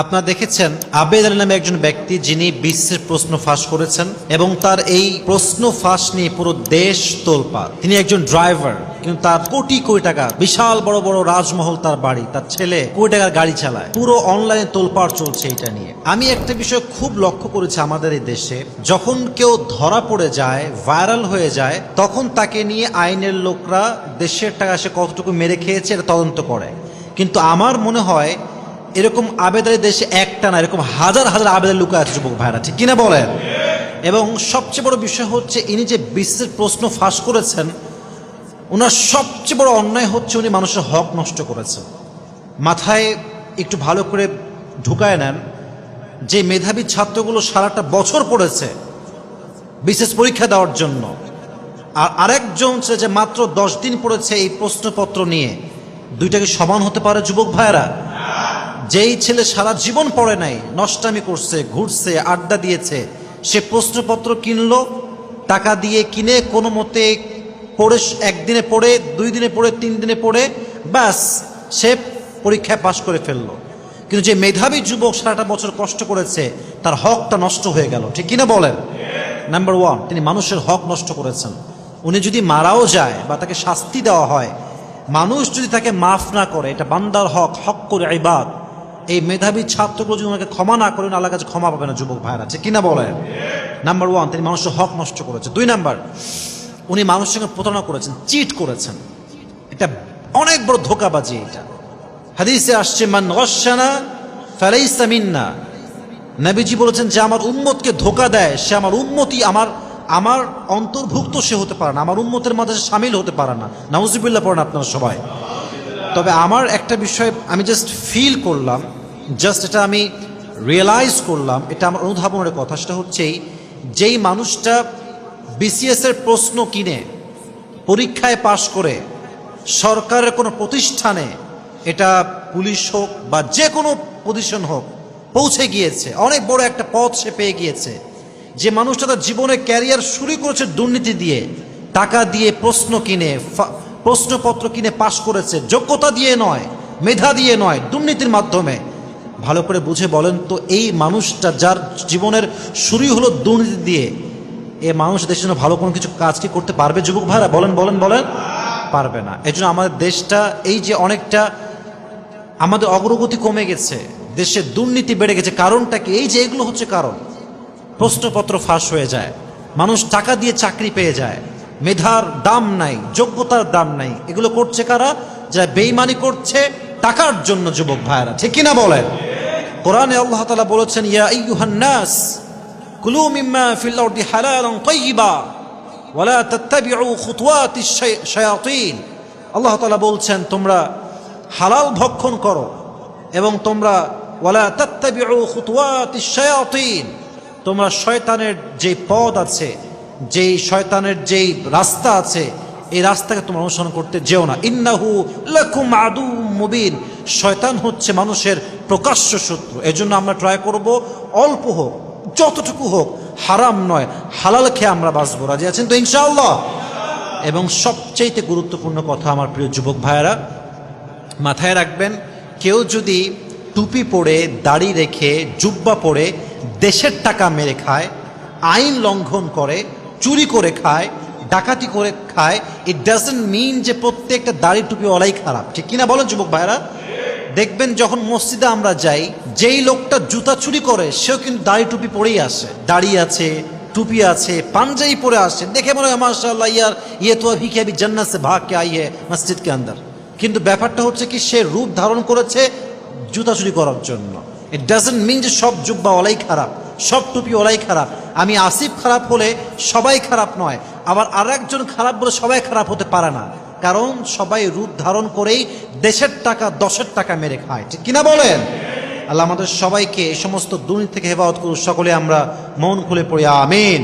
আপনারা দেখেছেন আবেদ আলী নামে একজন ব্যক্তি যিনি বিশ্বের প্রশ্ন ফাঁস করেছেন এবং তার এই প্রশ্ন ফাঁস নিয়ে পুরো দেশ তোলপা তিনি একজন ড্রাইভার, কিন্তু তার কোটি কোটি টাকা, বিশাল বড় বড় রাজমহল তার বাড়ি, তার ছেলে কোটি টাকার গাড়ি চালায়। পুরো অনলাইনে তোলপাড় চলছে এটা নিয়ে। আমি একটা বিষয় খুব লক্ষ্য করেছি আমাদের এই দেশে, যখন কেউ ধরা পড়ে যায় ভাইরাল হয়ে যায়, তখন তাকে নিয়ে আইনের লোকরা দেশের টাকা সে কতটুকু মেরে খেয়েছে এটা তদন্ত করে। কিন্তু আমার মনে হয় এরকম আবেদনের দেশে একটা না, এরকম হাজার হাজার আবেদন লুকা আছে যুবক ভাইরা, ঠিক কিনা বলেন? এবং সবচেয়ে বড় বিষয় হচ্ছে, ইনি যে বিশ্বের প্রশ্ন ফাঁস করেছেন, ওনার সবচেয়ে বড় অন্যায় হচ্ছে উনি মানুষের হক নষ্ট করেছেন। মাথায় একটু ভালো করে ঢুকায় নেন, যে মেধাবী ছাত্রগুলো সারাটা বছর পড়েছে বিশেষ পরীক্ষা দেওয়ার জন্য, আর আরেকজন সে যে মাত্র দশ দিন পড়েছে এই প্রশ্নপত্র নিয়ে, দুইটা কি সমান হতে পারে যুবক ভাইরা? যেই ছেলে সারা জীবন পড়ে নাই, নষ্টামি করছে, ঘুরছে, আড্ডা দিয়েছে, সে প্রশ্নপত্র কিনলো, টাকা দিয়ে কিনে কোনো মতে পড়ে একদিনে পড়ে, দুই দিনে পড়ে, তিন দিনে পড়ে, ব্যাস, সে পরীক্ষায় পাশ করে ফেলল। কিন্তু যে মেধাবী যুবক সারাটা বছর কষ্ট করেছে, তার হকটা নষ্ট হয়ে গেল। ঠিক কিনা বলেন? নাম্বার ওয়ান তিনি মানুষের হক নষ্ট করেছেন। উনি যদি মারাও যায় বা তাকে শাস্তি দেওয়া হয়, মানুষ যদি তাকে মাফ না করে, এটা বান্দার হক হক করে ইবাদ। এই মেধাবী ছাত্রগুলো যদি ওনাকে ক্ষমা না করেন আল্লাহ কাছে ক্ষমা পাবে না, যুবক ভাইরা ঠিক কিনা বলেন? নাম্বার ওয়ান তিনি মানুষের হক নষ্ট করেছে দুই নাম্বার, উনি মানুষের সঙ্গে প্রতারণা করেছেন চিট করেছেন। এটা অনেক বড় ধোকাবাজি এটা। হাদিসে আসছে, মান গসানা ফালাইসা মিন্না। নবীজি বলেছেন, যে আমার উম্মতকে ধোকা দেয়, সে আমার উম্মতি আমার আমার অন্তর্ভুক্ত সে হতে পারে না, আমার উম্মতের মাঝে সামিল হতে পারে না। নাউজিবিল্লাহ পড়েন আপনারা সবাই। তবে আমার একটা বিষয় আমি জাস্ট ফিল করলাম জাস্ট এটা আমি রিয়েলাইজ করলাম, এটা আমার অনুধাবনের কথা, সেটা হচ্ছেই যেই মানুষটা বিসিএস এর প্রশ্ন কিনে, পরীক্ষায় পাশ করে, সরকারের কোনো প্রতিষ্ঠানে, এটা পুলিশ হোক বা যে কোনো পজিশন হোক, পৌঁছে গিয়েছে। অনেক বড় একটা পথ সে পেয়ে গিয়েছে। যে মানুষটা তার জীবনে ক্যারিয়ার শুরু করেছে দুর্নীতি দিয়ে, টাকা দিয়ে প্রশ্ন কিনে প্রশ্নপত্র কিনে পাশ করেছে, যোগ্যতা দিয়ে নয়, মেধা দিয়ে নয়, দুর্নীতির মাধ্যমে। ভালো করে বুঝে বলেন তো, এই মানুষটা যার জীবনের শুরুই হলো দুর্নীতি দিয়ে, এ মানুষ দেশের জন্য ভালো কোনো কিছু কাজ কি করতে পারবে? যুবক ভাইরা, বলেন বলেন বলেন, পারবে না। এই জন্য আমাদের দেশটা, এই যে অনেকটা আমাদের অগ্রগতি কমে গেছে, দেশে দুর্নীতি বেড়ে গেছে, কারণটা কি? এই যে এগুলো হচ্ছে কারণ। প্রশ্নপত্র ফাঁস হয়ে যায়, মানুষ টাকা দিয়ে চাকরি পেয়ে যায়, মেধার দাম নাই, যোগ্যতার দাম নাই। এগুলো করছে কারা? যারা বেইমানি করছে, টাকার জন্য, যুবক ভাইরা। ঠিক কিনা বলেন? কোরআনে আল্লাহ তাআলা বলেছেন, ইয়া আইয়ুহান নাস, কুলু মিম্মা ফিল আরদি হালালান তাইয়িবা, ওয়ালা তাত্তাবিউ খুতুওয়াতিশ শায়াতিন। আল্লাহ তাআলা বলছেন, তোমরা হালাল ভক্ষণ করো এবং তোমরা ওয়ালা তাত্তাবিউ খুতুওয়াতিশ শায়াতিন। তোমরা শয়তানের যে পদ আছে, যেই শয়তানের যেই রাস্তা আছে এই রাস্তাকে তোমরা অনুসরণ করতে যেও না। ইন্নাহু লাকুম আদু মুবিন। শয়তান হচ্ছে মানুষের প্রকাশ্য শত্রু। এজন্য আমরা ট্রাই করব, অল্প হোক, যতটুকু হোক, হারাম নয়, হালাল খেয়ে আমরা বাঁচবো। রাজি আছেন তো ইনশাআল্লাহ? এবং সবচাইতে গুরুত্বপূর্ণ কথা আমার প্রিয় যুবক ভাইয়েরা, মাথায় রাখবেন, কেউ যদি টুপি পরে, দাড়ি রেখে, জুব্বা পরে, দেশের টাকা মেরে খায়, আইন লঙ্ঘন করে, চুরি করে খায় ডাকাতি করে খায় ইট ডাজেন্ট মিন যে প্রত্যেকটা দাড়ি টুপি ওলাই খারাপ। ঠিক কিনা বলেন যুবক ভাইরা দেখবেন যখন মসজিদে আমরা যাই, যেই লোকটা জুতা চুরি করে, সেও কিন্তু দাড়ি টুপি পরেই আসে। দাড়ি আছে, টুপি আছে পাঞ্জাই পরে আসে। দেখে মনে হয় মার্শাল্লাহ ইয়ার ইয়ে তো অভি কে ভাগ কে আইয়ে মসজিদকে মসজিদ কে আন্দার। কিন্তু ব্যাপারটা হচ্ছে কি, সে রূপ ধারণ করেছে জুতা চুরি করার জন্য। ইট ডাজেন্ট মিন যে সব জুব্বা ওলাই খারাপ, সব টুপি ওলাই খারাপ। আমি আসিফ খারাপ হলে সবাই খারাপ নয়, আবার আর একজন খারাপ বলে সবাই খারাপ হতে পারে না। কারণ সবাই রূপ ধারণ করেই দেশের টাকা দশের টাকা মেরে খায়। ঠিক কিনা বলেন? আল্লাহ আমাদের সবাইকে এই সমস্ত দুর্নীতি থেকে হেফাজত করুন সকলে আমরা মন খুলে পড়ি, আমিন।